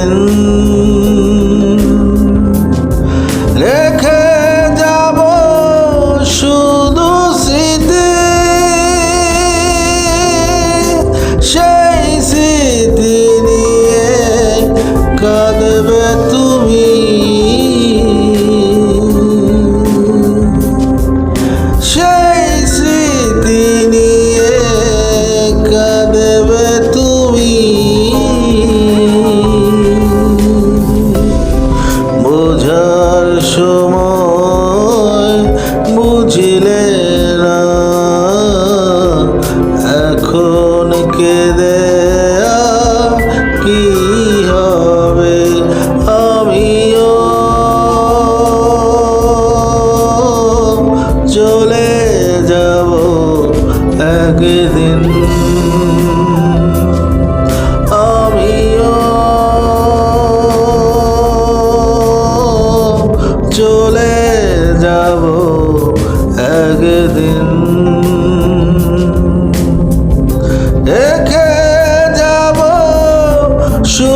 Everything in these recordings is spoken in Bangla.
என் que de দেখে যাব সু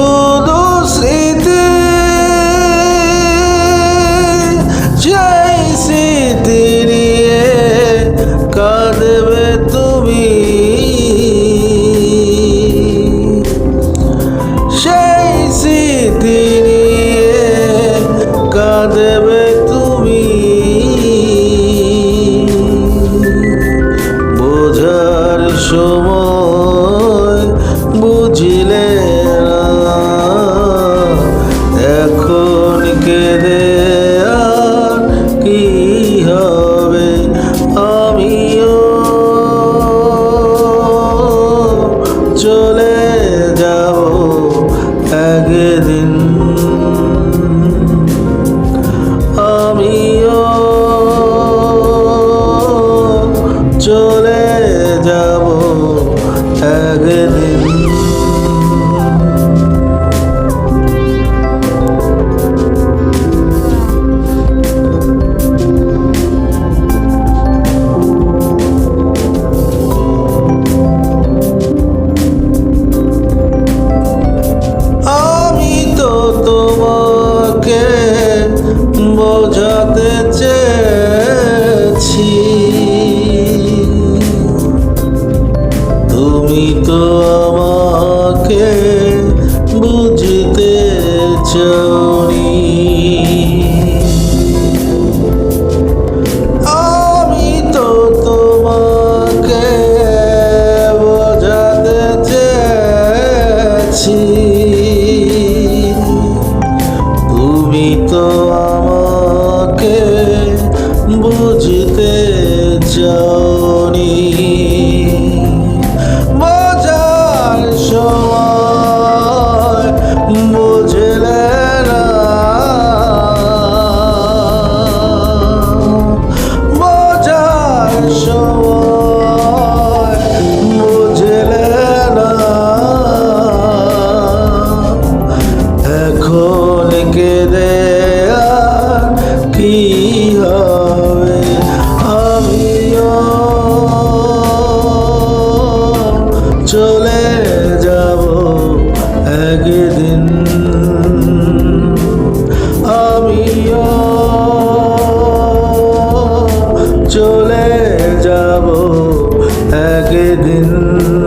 আমাকে বুঝতে চাওনি। বোঝার সময় বুঝলে না। বোঝার সময় gizledin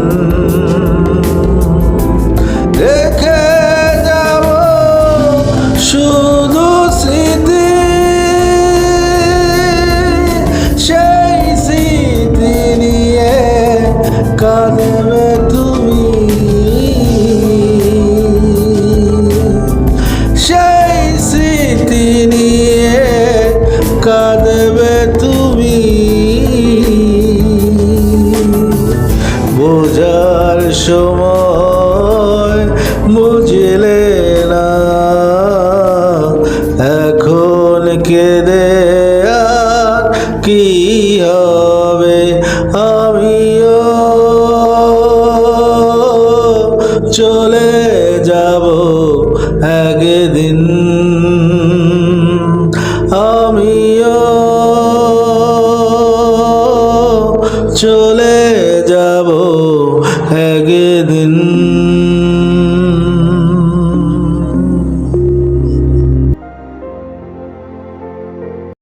সময় বুঝলে না। এখন কেঁদে আর কি হবে? আমিও চলে যাব একদিন। আমিও চলে যাব একদিন